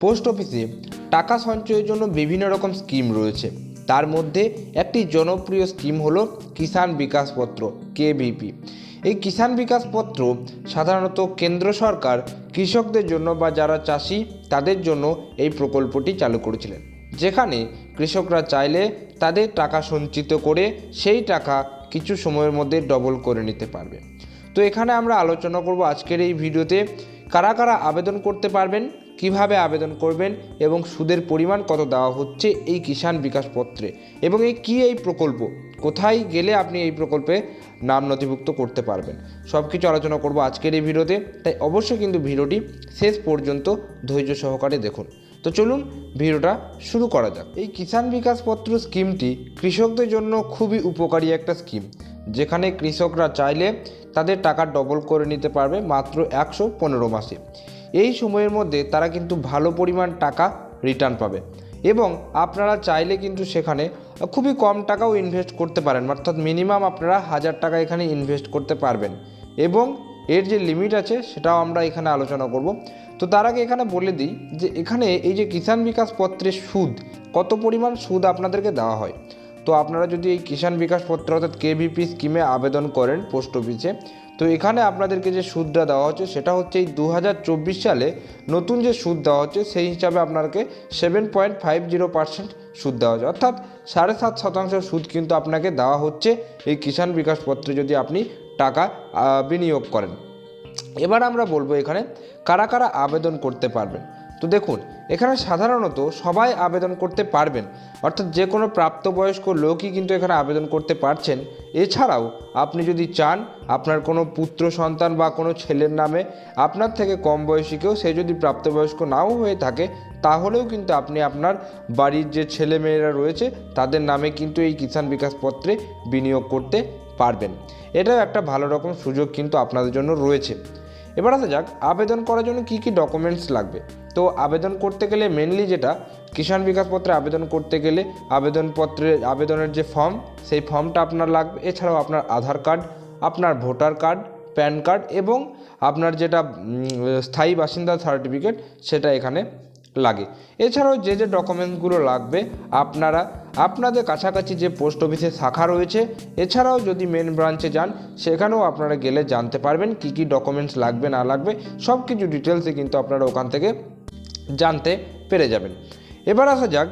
Post অফিসে টাকা সঞ্চয়ের জন্য বিভিন্ন রকম স্কিম রয়েছে। তার মধ্যে একটি জনপ্রিয় স্কিম হলো কিষাণ বিকাশ পত্র, কেবিপি। এই কিষাণ বিকাশ পত্র সাধারণত কেন্দ্র সরকার, কৃষকদের জন্য বা যারা চাষি, তাদের জন্য এই প্রকল্পটি চালু করেছিলেন। যেখানে কৃষকরা চাইলে তাদের টাকা সঞ্চিত করে সেই টাকা কিছু সময়ের মধ্যে ডবল করে নিতে পারবে। তো এখানে আমরা আলোচনা করব আজকের এই ভিডিওতে। কারা কারা আবেদন করতে পারবেন? কীভাবে আবেদন করবেন এবং সুদের পরিমাণ কত দেওয়া হচ্ছে এই কিষাণ বিকাশ পত্রে? এবং এই কী এই প্রকল্প? কোথায় গেলে আপনি এই প্রকল্পে নাম নথিভুক্ত করতে পারবেন? সব কিছু আলোচনা করব আজকের এই ভিডিওতে, তাই অবশ্যই কিন্তু ভিডিওটি শেষ পর্যন্ত ধৈর্য সহকারে দেখুন। তো চলুন ভিডিওটা শুরু করা যাক। এই কিষাণ বিকাশ পত্র স্কিমটি কৃষকদের জন্য খুবই উপকারী একটা স্কিম, যেখানে কৃষকরা চাইলে তাদের টাকা ডবল করে নিতে পারবে মাত্র একশো পনেরো মাসে। এই সময়ের মধ্যে তারা কিন্তু ভালো পরিমাণ টাকা রিটার্ন পাবে। এবং আপনারা চাইলে কিন্তু সেখানে খুবই কম টাকাও ইনভেস্ট করতে পারেন, অর্থাৎ মিনিমাম আপনারা হাজার টাকা এখানে ইনভেস্ট করতে পারবেন। এবং এর যে লিমিট আছে সেটাও আমরা এখানে আলোচনা করব। তো তার আগে এখানে বলে দিই যে এখানে এই যে কিষাণ বিকাশ পত্রের সুদ, কত পরিমাণ সুদ আপনাদেরকে দেওয়া হয়? তো আপনারা যদি এই কিষাণ বিকাশ পত্র অর্থাৎ কেভিপি স্কিমে আবেদন করেন পোস্ট অফিসে, তো এখানে আপনাদেরকে যে সুদটা দেওয়া হচ্ছে সেটা হচ্ছে এই দু হাজার চব্বিশ সালে নতুন যে সুদ দেওয়া হচ্ছে সেই হিসাবে আপনাকে seven point five zero percent সুদ দেওয়া হচ্ছে। অর্থাৎ সাড়ে সাত শতাংশ সুদ কিন্তু আপনাকে দেওয়া হচ্ছে এই কিষাণ বিকাশ পত্রে যদি আপনি টাকা বিনিয়োগ করেন। এবার আমরা বলব এখানে কারা কারা আবেদন করতে পারবেন। তো দেখুন, এখানে সাধারণত সবাই আবেদন করতে পারবেন, অর্থাৎ যে কোনো প্রাপ্তবয়স্ক লোকই কিন্তু এখানে আবেদন করতে পারছেন। এছাড়াও আপনি যদি চান, আপনার কোনো পুত্র সন্তান বা কোনো ছেলের নামে, আপনার থেকে কম বয়সী কেউ সে যদি প্রাপ্তবয়স্ক নাও হয়ে থাকে, তাহলেও কিন্তু আপনি আপনার বাড়ির যে ছেলে মেয়েরা রয়েছে, তাদের নামে কিন্তু এই কিষাণ বিকাশ পত্রে বিনিয়োগ করতে পারবেন। এটাও একটা ভালো রকম সুযোগ কিন্তু আপনাদের জন্য রয়েছে। এবার আসা যাক, আবেদন করার জন্য কী কী ডকুমেন্টস লাগবে? তো আবেদন করতে গেলে মেনলি যেটা, কিষাণ বিকাশ পত্রে আবেদন করতে গেলে আবেদনপত্রে, আবেদনের যে ফর্ম সেই ফর্মটা আপনার লাগবে। এছাড়াও আপনার আধার কার্ড আপনার ভোটার কার্ড প্যান কার্ড এবং আপনার যেটা স্থায়ী বাসিন্দা সার্টিফিকেট সেটা এখানে লাগে। এছাড়াও যে যে ডকুমেন্টসগুলো লাগবে, আপনারা, আপনাদের কাছাকাছি যে পোস্ট অফিসের শাখা রয়েছে, এছাড়াও যদি মেন ব্রাঞ্চে যান, সেখানেও আপনারা গেলে জানতে পারবেন কি কি ডকুমেন্টস লাগবে, না লাগবে। সব কিছু ডিটেলসে কিন্তু আপনারা ওখান থেকে জানতে পেরে যাবেন। এবার আসা যাক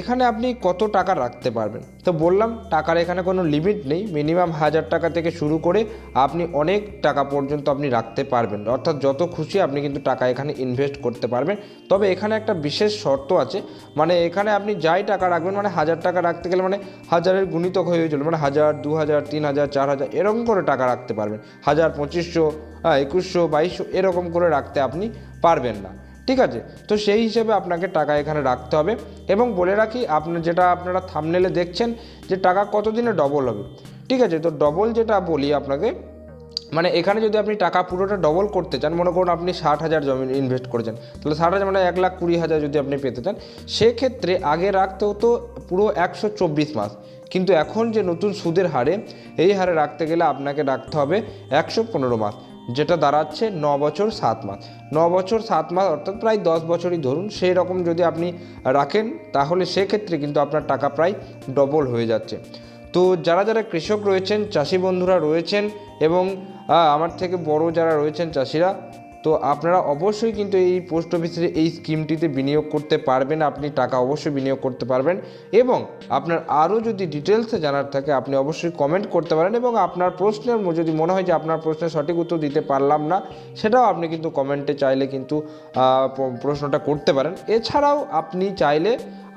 এখানে আপনি কত টাকা রাখতে পারবেন? তো বললাম, টাকার এখানে কোনো লিমিট নেই। মিনিমাম হাজার টাকা থেকে শুরু করে আপনি অনেক টাকা পর্যন্ত আপনি রাখতে পারবেন। অর্থাৎ যত খুশি আপনি কিন্তু টাকা এখানে ইনভেস্ট করতে পারবেন। তবে এখানে একটা বিশেষ শর্ত আছে মানে এখানে আপনি যাই টাকা রাখবেন মানে হাজার টাকা রাখতে গেলে মানে হাজারের গুণিতক হয়ে চলবে মানে হাজার, দু হাজার, তিন হাজার, চার হাজার, এরকম করে টাকা রাখতে পারবেন। হাজার, পঁচিশশো একুশশো, বাইশশো, এরকম করে রাখতে আপনি পারবেন না। ঠিক আছে? তো সেই হিসেবে আপনাকে টাকা এখানে রাখতে হবে এবং বলে রাখি আপনার যেটা আপনারা থামনেলে দেখছেন যে টাকা কতদিনে ডবল হবে। ঠিক আছে? তো ডবল যেটা বলি আপনাকে মানে এখানে যদি আপনি টাকা পুরোটা ডবল করতে চান, মনে করুন আপনি ষাট হাজার জমি ইনভেস্ট করেছেন, তাহলে ষাট হাজার মানে এক লাখ কুড়ি হাজার যদি আপনি পেতে চান, সেক্ষেত্রে আগে রাখতে হতো পুরো একশো চব্বিশ মাস। কিন্তু এখন যে নতুন সুদের হারে, এই হারে রাখতে গেলে আপনাকে রাখতে হবে একশো পনেরো মাস। যেটা দাঁড়াচ্ছে ন বছর সাত মাস। ন বছর সাত মাস, অর্থাৎ প্রায় দশ বছরই ধরুন, সেই রকম যদি আপনি রাখেন, তাহলে সেক্ষেত্রে কিন্তু আপনার টাকা প্রায় ডবল হয়ে যাচ্ছে। তো যারা যারা কৃষক রয়েছেন, চাষি বন্ধুরা রয়েছেন এবং আমার থেকে বড় যারা রয়েছেন চাষিরা তো আপনারা অবশ্যই কিন্তু এই পোস্ট অফিসের এই স্কিমটিতে বিনিয়োগ করতে পারবেন, আপনি টাকা অবশ্যই বিনিয়োগ করতে পারবেন এবং আপনার আরও যদি ডিটেলসে জানার থাকে, আপনি অবশ্যই কমেন্ট করতে পারেন এবং আপনার প্রশ্নের যদি মনে হয় যে আপনার প্রশ্নের সঠিক উত্তর দিতে পারলাম না, সেটাও আপনি কিন্তু কমেন্টে চাইলে কিন্তু প্রশ্নটা করতে পারেন। এছাড়াও আপনি চাইলে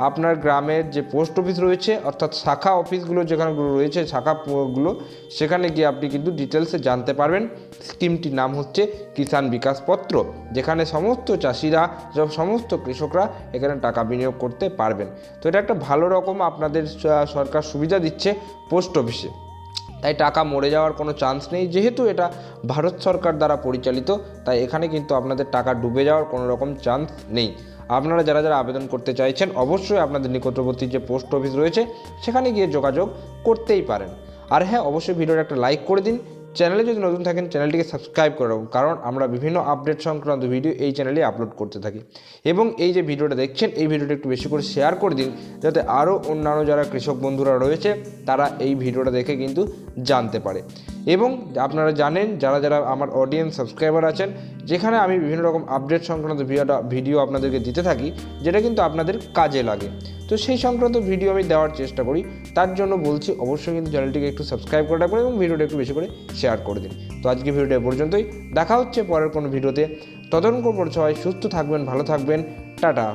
আপনার গ্রামের যে পোস্ট অফিস রয়েছে, অর্থাৎ শাখা অফিসগুলো যেখানেগুলো রয়েছে শাখাগুলো সেখানে গিয়ে আপনি কিন্তু ডিটেলসে জানতে পারবেন। স্কিমটির নাম হচ্ছে কিষাণ বিকাশ পত্র যেখানে সমস্ত চাষিরা সব সমস্ত কৃষকরা এখানে টাকা বিনিয়োগ করতে পারবেন। তো এটা একটা ভালো রকম আপনাদের সরকার সুবিধা দিচ্ছে পোস্ট অফিসে। তাই টাকা মরে যাওয়ার কোনো চান্স নেই, যেহেতু এটা ভারত সরকার দ্বারা পরিচালিত, তাই এখানে কিন্তু আপনাদের টাকা ডুবে যাওয়ার কোনো রকম চান্স নেই। আপনারা যারা যারা আবেদন করতে চাইছেন, অবশ্যই আপনাদের নিকটবর্তী যে পোস্ট অফিস রয়েছে, সেখানে গিয়ে যোগাযোগ করতেই পারেন। আর হ্যাঁ অবশ্যই ভিডিওটা একটা লাইক করে দিন চ্যানেলে যদি নতুন থাকেন, চ্যানেলটিকে সাবস্ক্রাইব করে রাখুন, কারণ আমরা বিভিন্ন আপডেট সংক্রান্ত ভিডিও এই চ্যানেলে আপলোড করতে থাকি। এবং এই যে ভিডিওটা দেখছেন, এই ভিডিওটা একটু বেশি করে শেয়ার করে দিন, যাতে আরও অন্যান্য যারা কৃষক বন্ধুরা রয়েছে, তারা এই ভিডিওটা দেখে কিন্তু জানতে পারে। এবং আপনারা জানেন, যারা যারা আমার অডিয়েন্স সাবস্ক্রাইবার আছেন, যেখানে আমি বিভিন্ন রকম আপডেট সংক্রান্ত ভিডিওটা ভিডিও আপনাদেরকে দিতে থাকি, যেটা কিন্তু আপনাদের কাজে লাগে। তো সেই সংক্রান্ত ভিডিও আমি দেওয়ার চেষ্টা করি। তার জন্য বলছি, অবশ্যই কিন্তু চ্যানেলটিকে একটু সাবস্ক্রাইব করে রাখবেন এবং ভিডিওটা একটু বেশি করে শেয়ার করে দিন। তো আজকে ভিডিওটা পর্যন্তই। দেখা হচ্ছে পরের কোনো ভিডিওতে তদন্ত পর সবাই সুস্থ থাকবেন, ভালো থাকবেন। টাটা।